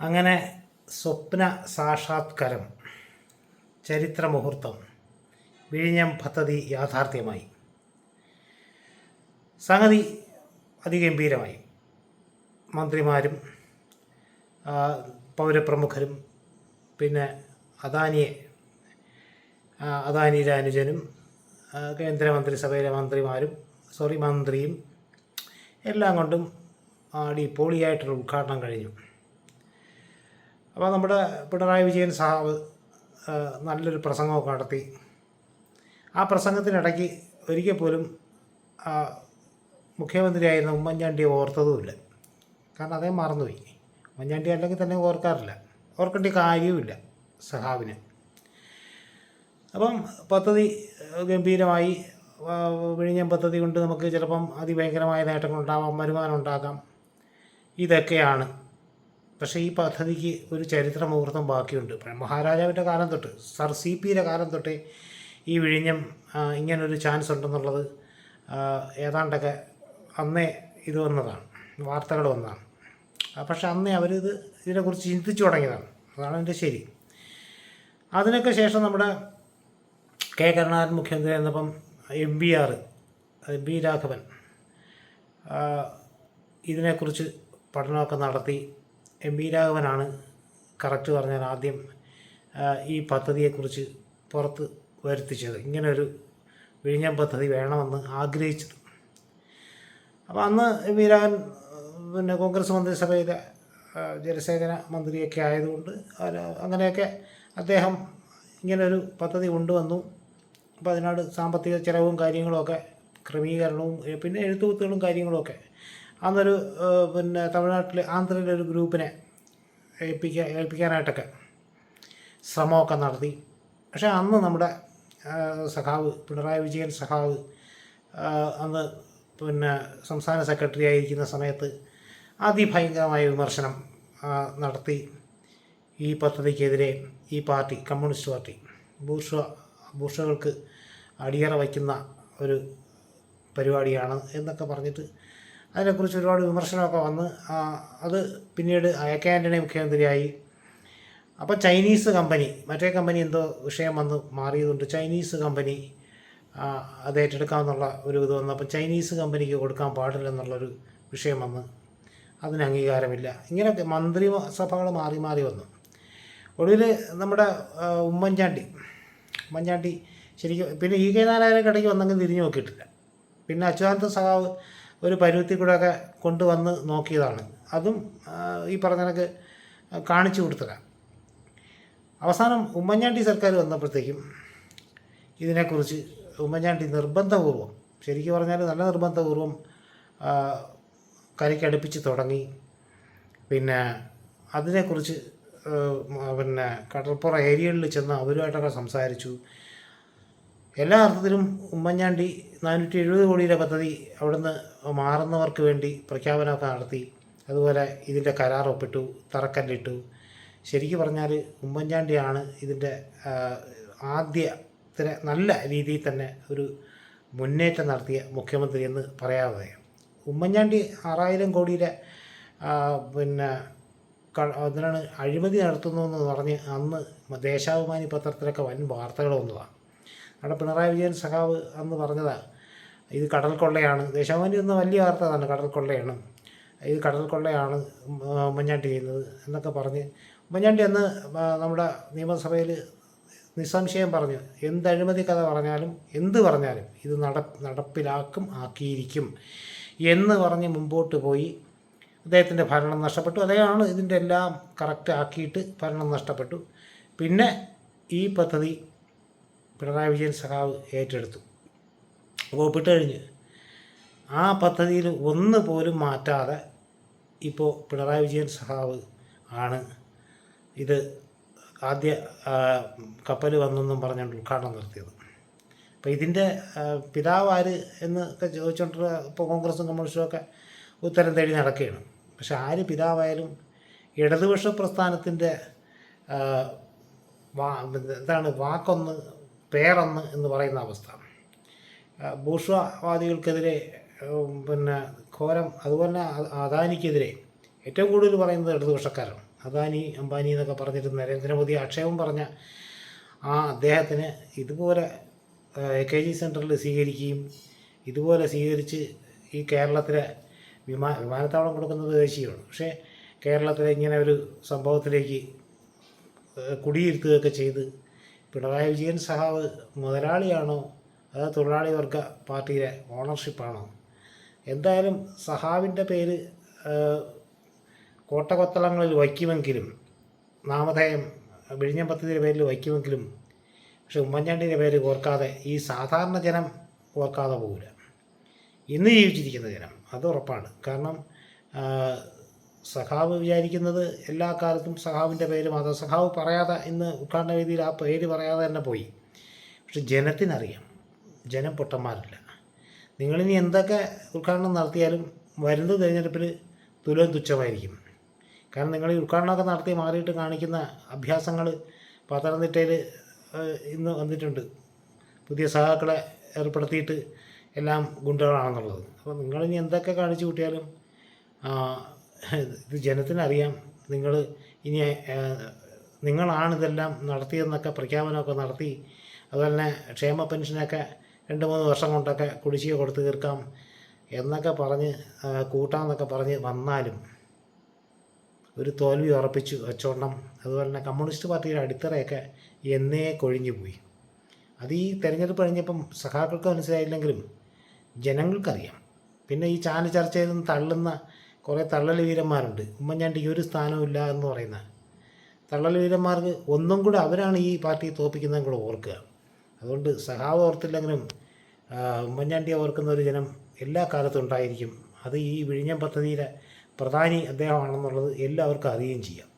അങ്ങനെ സ്വപ്ന സാക്ഷാത്കാരം ചരിത്ര മുഹൂർത്തം വിഴിഞ്ഞം പദ്ധതി യാഥാർത്ഥ്യമായി. സംഗതി അതിഗംഭീരമായി. മന്ത്രിമാരും പൗരപ്രമുഖരും പിന്നെ അദാനിയെ അദാനിയിലെ അനുജനും കേന്ദ്രമന്ത്രിസഭയിലെ മന്ത്രിമാരും സോറി മന്ത്രിയും എല്ലാം കൊണ്ടും ആടി അടിപൊളിയായിട്ടൊരു ഉദ്ഘാടനം കഴിഞ്ഞു. അപ്പോൾ നമ്മുടെ പിണറായി വിജയൻ സാഹബ് നല്ലൊരു പ്രസംഗമൊക്കെ നടത്തി. ആ പ്രസംഗത്തിനിടയ്ക്ക് ഒരിക്കൽ പോലും മുഖ്യമന്ത്രിയായിരുന്ന ഉമ്മൻചാണ്ടിയെ ഓർത്തതുമില്ല. കാരണം അദ്ദേഹം മറന്നുപോയി. ഉമ്മൻചാണ്ടി അല്ലെങ്കിൽ തന്നെ ഓർക്കാറില്ല. ഓർക്കേണ്ട കാര്യവുമില്ല സഹാബിന്. അപ്പം പദ്ധതി ഗംഭീരമായി വിഴിഞ്ഞം പദ്ധതി കൊണ്ട് നമുക്ക് ചിലപ്പം അതിഭയങ്കരമായ നേട്ടങ്ങളുണ്ടാവാം വരുമാനം ഉണ്ടാക്കാം ഇതൊക്കെയാണ് പക്ഷേ ഈ പദ്ധതിക്ക് ഒരു ചരിത്ര മുഹൂർത്തം ബാക്കിയുണ്ട്. മഹാരാജാവിന്റെ കാലം തൊട്ട് സർ സി പിയുടെ കാലം തൊട്ടേ ഈ വിഴിഞ്ഞം ഇങ്ങനൊരു ചാൻസ് ഉണ്ടെന്നുള്ളത് ഏതാണ്ടൊക്കെ അന്നേ ഇത് വന്നതാണ് വാർത്തകൾ വന്നതാണ്. പക്ഷേ അന്നേ അവരിത് ഇതിനെക്കുറിച്ച് ചിന്തിച്ചു തുടങ്ങിയതാണ്. അതാണ് എന്റെ ശരി. അതിനൊക്കെ ശേഷം നമ്മുടെ കെ കരുണാകരൻ മുഖ്യമന്ത്രി എന്നപ്പം M B R M B Raghavan ഇതിനെക്കുറിച്ച് പഠനമൊക്കെ നടത്തി എം വി രാഘവനാണ് കറക്റ്റ് പറഞ്ഞാൽ ആദ്യം ഈ പദ്ധതിയെക്കുറിച്ച് പുറത്ത് വരുത്തിച്ചത്. ഇങ്ങനൊരു വിഴിഞ്ഞം പദ്ധതി വേണമെന്ന് ആഗ്രഹിച്ചത്. അപ്പോൾ അന്ന് എം വി രാഘവൻ പിന്നെ കോൺഗ്രസ് മന്ത്രിസഭയിലെ ജലസേചന മന്ത്രിയൊക്കെ ആയതുകൊണ്ട് അങ്ങനെയൊക്കെ അദ്ദേഹം ഇങ്ങനൊരു പദ്ധതി കൊണ്ടുവന്നു. അപ്പോൾ അതിനോട് സാമ്പത്തിക ചിലവും കാര്യങ്ങളുമൊക്കെ ക്രമീകരണവും പിന്നെ എഴുത്തുകുത്തുകളും കാര്യങ്ങളുമൊക്കെ അന്നൊരു പിന്നെ തമിഴ്നാട്ടിലെ ആന്ധ്രയിലെ ഒരു ഗ്രൂപ്പിനെ ഏൽപ്പിക്കാൻ ഏൽപ്പിക്കാനായിട്ടൊക്കെ ശ്രമമൊക്കെ നടത്തി. പക്ഷേ അന്ന് നമ്മുടെ സഖാവ് പിണറായി വിജയൻ സഖാവ് അന്ന് പിന്നെ സംസ്ഥാന സെക്രട്ടറി ആയിരിക്കുന്ന സമയത്ത് അതിഭയങ്കരമായ വിമർശനം നടത്തി. ഈ പദ്ധതിക്കെതിരെ ഈ പാർട്ടി കമ്മ്യൂണിസ്റ്റ് പാർട്ടി ബൂർഷ ബൂർഷകൾക്ക് അടിയറ വയ്ക്കുന്ന ഒരു പരിപാടിയാണ് എന്നൊക്കെ പറഞ്ഞിട്ട് അതിനെക്കുറിച്ച് ഒരുപാട് വിമർശനമൊക്കെ വന്ന് അത് പിന്നീട് അയക്ക ആന്റണി മുഖ്യമന്ത്രിയായി. അപ്പോൾ ചൈനീസ് കമ്പനി മറ്റേ കമ്പനി എന്തോ വിഷയം വന്ന് മാറിയതുകൊണ്ട് ചൈനീസ് കമ്പനി അത് ഏറ്റെടുക്കാമെന്നുള്ള ഒരു ഇത് വന്നു. അപ്പോൾ ചൈനീസ് കമ്പനിക്ക് കൊടുക്കാൻ പാടില്ലെന്നുള്ളൊരു വിഷയം വന്ന് അതിന് അംഗീകാരമില്ല. ഇങ്ങനെയൊക്കെ മന്ത്രിസഭകൾ മാറി മാറി വന്നു. ഒടുവിൽ നമ്മുടെ ഉമ്മൻചാണ്ടി ഉമ്മൻചാണ്ടി ശരിക്കും പിന്നെ ഇ കെ നാരായണൻ ഇടയ്ക്ക് വന്നെങ്കിൽ തിരിഞ്ഞു നോക്കിയിട്ടില്ല. പിന്നെ അച്യുതാനന്ദ സഖാവ് ഒരു പരുവത്തിൽ കൂടെയൊക്കെ കൊണ്ടുവന്ന് നോക്കിയതാണ്. അതും ഈ പറഞ്ഞ കണക്ക് കാണിച്ചു കൊടുത്തതാണ്. അവസാനം ഉമ്മൻചാണ്ടി സർക്കാർ വന്നപ്പോഴത്തേക്കും ഇതിനെക്കുറിച്ച് ഉമ്മൻചാണ്ടി നിർബന്ധപൂർവം ശരിക്കും പറഞ്ഞാൽ നല്ല നിർബന്ധപൂർവം ആ, കരയ്ക്കടുപ്പിച്ച് തുടങ്ങി. പിന്നെ അതിനെക്കുറിച്ച് പിന്നെ കടൽപ്പുറ ഏരിയകളിൽ ചെന്ന് അവരുമായിട്ടൊക്കെ സംസാരിച്ചു. എല്ലാ അർത്ഥത്തിലും ഉമ്മൻചാണ്ടി നാനൂറ്റി എഴുപത് കോടിയുടെ പദ്ധതി അവിടുന്ന് മാറുന്നവർക്ക് വേണ്ടി പ്രഖ്യാപനമൊക്കെ നടത്തി. അതുപോലെ ഇതിന്റെ കരാർ ഒപ്പിട്ടു തറക്കല്ലിട്ടു. ശരിക്കും പറഞ്ഞാൽ ഉമ്മൻചാണ്ടിയാണ് ഇതിന്റെ ആദ്യത്തിന് നല്ല രീതിയിൽ തന്നെ ഒരു മുന്നേറ്റം നടത്തിയ മുഖ്യമന്ത്രി എന്ന് പറയാതെ ഉമ്മൻചാണ്ടി ആറായിരം കോടിയുടെ പിന്നെ അതിനാണ് അഴിമതി നടത്തുന്നു എന്ന് പറഞ്ഞ് അന്ന് ദേശാഭിമാനി പത്രത്തിലൊക്കെ വൻ വാർത്തകൾ വന്നതാണ്. അവിടെ പിണറായി വിജയൻ സഖാവ് അന്ന് പറഞ്ഞതാണ് ഇത് കടൽ കൊള്ളയാണ്. ദേശാഭിമാനി എന്ന വലിയ വാർത്ത തന്നെ കടൽ കൊള്ളയാണ്. ഇത് കടൽ കൊള്ളയാണ് ഉമ്മൻചാണ്ടി ചെയ്യുന്നത് എന്നൊക്കെ പറഞ്ഞ് ഉമ്മൻചാണ്ടി അന്ന് നമ്മുടെ നിയമസഭയിൽ നിസ്സംശയം പറഞ്ഞു എന്ത് അഴിമതി കഥ പറഞ്ഞാലും എന്ത് പറഞ്ഞാലും ഇത് നട നടപ്പിലാക്കും ആക്കിയിരിക്കും എന്ന് പറഞ്ഞ് മുമ്പോട്ട് പോയി അദ്ദേഹത്തിന്റെ ഭരണം നഷ്ടപ്പെട്ടു. അദ്ദേഹമാണ് ഇതിന്റെ എല്ലാം കറക്റ്റ് ആക്കിയിട്ട് ഭരണം നഷ്ടപ്പെട്ടു. പിന്നെ ഈ പദ്ധതി പിണറായി വിജയൻ സഖാവ് ഏറ്റെടുത്തു. ഒപ്പിട്ട് കഴിഞ്ഞ്. ആ പദ്ധതിയിൽ ഒന്ന് പോലും മാറ്റാതെ ഇപ്പോൾ പിണറായി വിജയൻ സഖാവ് ആണ് ഇത് ആദ്യ കപ്പൽ വന്നെന്നും പറഞ്ഞുകൊണ്ട് ഉദ്ഘാടനം നടത്തിയത്. അപ്പോൾ ഇതിന്റെ പിതാവ് ആര് എന്നൊക്കെ ചോദിച്ചുകൊണ്ട് ഇപ്പോൾ കോൺഗ്രസും കമ്മ്യൂണിസ്റ്റും ഒക്കെ ഉത്തരം തേടി നടക്കുകയാണ്. പക്ഷെ ആര് പിതാവായാലും ഇടതുപക്ഷ പ്രസ്ഥാനത്തിന്റെ എന്താണ് വാക്കൊന്ന് പേരൊന്ന് എന്ന് പറയുന്ന അവസ്ഥ. ആ, പിന്നെ ഘോരം അതുപോലെ അദാനിക്കെതിരെ ഏറ്റവും കൂടുതൽ പറയുന്നത് ഇടതുപക്ഷക്കാരാണ്. അദാനി അംബാനി എന്നൊക്കെ പറഞ്ഞിട്ട് നരേന്ദ്രമോദി ആക്ഷേപം പറഞ്ഞ ആ അദ്ദേഹത്തിന് ഇതുപോലെ എ കെ ജി സെന്ററിൽ സ്വീകരിക്കുകയും ഇതുപോലെ സ്വീകരിച്ച് ഈ കേരളത്തിലെ വിമാ വിമാനത്താവളം കൊടുക്കുന്നത് ദേശീയമാണ്. പക്ഷേ കേരളത്തിലെ ഇങ്ങനെ ഒരു സംഭവത്തിലേക്ക് കുടിയിരുത്തുകയൊക്കെ ചെയ്ത് പിണറായി വിജയൻ സഹാവ് മുതലാളിയാണോ അതോ തൊഴിലാളി വർഗ പാർട്ടിയിലെ ഓണർഷിപ്പാണോ? എന്തായാലും സഹാവിന്റെ പേര് കോട്ടകൊത്തളങ്ങളിൽ വയ്ക്കുമെങ്കിലും നാമധേയം വിഴിഞ്ഞം പദ്ധതിയുടെ പേരിൽ വയ്ക്കുമെങ്കിലും പക്ഷെ ഉമ്മൻചാണ്ടിന്റെ പേര് ഓർക്കാതെ ഈ സാധാരണ ജനം ഓർക്കാതെ പോകില്ല ഇന്ന് ജീവിച്ചിരിക്കുന്ന ജനം അത് ഉറപ്പാണ്. കാരണം സഖാവ് വിചാരിക്കുന്നത് എല്ലാ കാലത്തും സഖാവിന്റെ പേര് മാത്രം. സഖാവ് പറയാതെ ഇന്ന് ഉദ്ഘാടന വേദിയിൽ ആ പേര് പറയാതെ തന്നെ പോയി. പക്ഷെ ജനത്തിനറിയാം. ജനം പൊട്ടന്മാരില്ല. നിങ്ങളിനി എന്തൊക്കെ ഉദ്ഘാടനം നടത്തിയാലും വരുന്ന തിരഞ്ഞെടുപ്പിൽ തുലം തുച്ഛമായിരിക്കും. കാരണം നിങ്ങൾ ഈ ഉദ്ഘാടനമൊക്കെ നടത്തി മാറിയിട്ട് കാണിക്കുന്ന അഭ്യാസങ്ങൾ പത്തനംതിട്ടയിൽ ഇന്ന് വന്നിട്ടുണ്ട്. പുതിയ സഹാക്കളെ ഏർപ്പെടുത്തിയിട്ട് എല്ലാം ഗുണ്ടകളാണെന്നുള്ളത്. അപ്പോൾ നിങ്ങളിനി എന്തൊക്കെ കാണിച്ചു കൂട്ടിയാലും ഇത് ജനത്തിനറിയാം. നിങ്ങൾ ഇനി നിങ്ങളാണ് നിങ്ങളാണിതെല്ലാം നടത്തിയെന്നൊക്കെ പ്രഖ്യാപനമൊക്കെ നടത്തി അതുപോലെ തന്നെ ക്ഷേമ പെൻഷനൊക്കെ രണ്ട് മൂന്ന് വർഷം കൊണ്ടൊക്കെ കുടിശ്ശിക കൊടുത്തു തീർക്കാം എന്നൊക്കെ പറഞ്ഞ് കൂട്ടാമെന്നൊക്കെ പറഞ്ഞ് വന്നാലും ഒരു തോൽവി ഉറപ്പിച്ചു വെച്ചോണം. അതുപോലെ തന്നെ കമ്മ്യൂണിസ്റ്റ് പാർട്ടിയുടെ അടിത്തറയൊക്കെ എന്നേ കൊഴിഞ്ഞു പോയി. അത് ഈ തെരഞ്ഞെടുപ്പ് കഴിഞ്ഞപ്പം സഖാക്കൾക്ക് മനസ്സിലായില്ലെങ്കിലും ജനങ്ങൾക്കറിയാം. പിന്നെ ഈ ചാനൽ ചർച്ചയിൽ നിന്ന് തള്ളുന്ന കുറേ തള്ളൽ വീരന്മാരുണ്ട്. ഉമ്മൻചാണ്ടിക്ക് ഒരു സ്ഥാനമില്ല എന്ന് പറയുന്ന. തള്ളൽ വീരന്മാർക്ക് ഒന്നും കൂടെ അവരാണ് ഈ പാർട്ടിയെ തോൽപ്പിക്കുന്നതും കൂടെ ഓർക്കുക. അതുകൊണ്ട് സഹാവ് ഓർത്തില്ലെങ്കിലും ഉമ്മൻചാണ്ടിയെ ഓർക്കുന്ന ഒരു ജനം എല്ലാ കാലത്തും ഉണ്ടായിരിക്കും. അത് ഈ വിഴിഞ്ഞം പദ്ധതിയിലെ പ്രധാനി അദ്ദേഹമാണെന്നുള്ളത് എല്ലാവർക്കും അറിയുകയും ചെയ്യാം.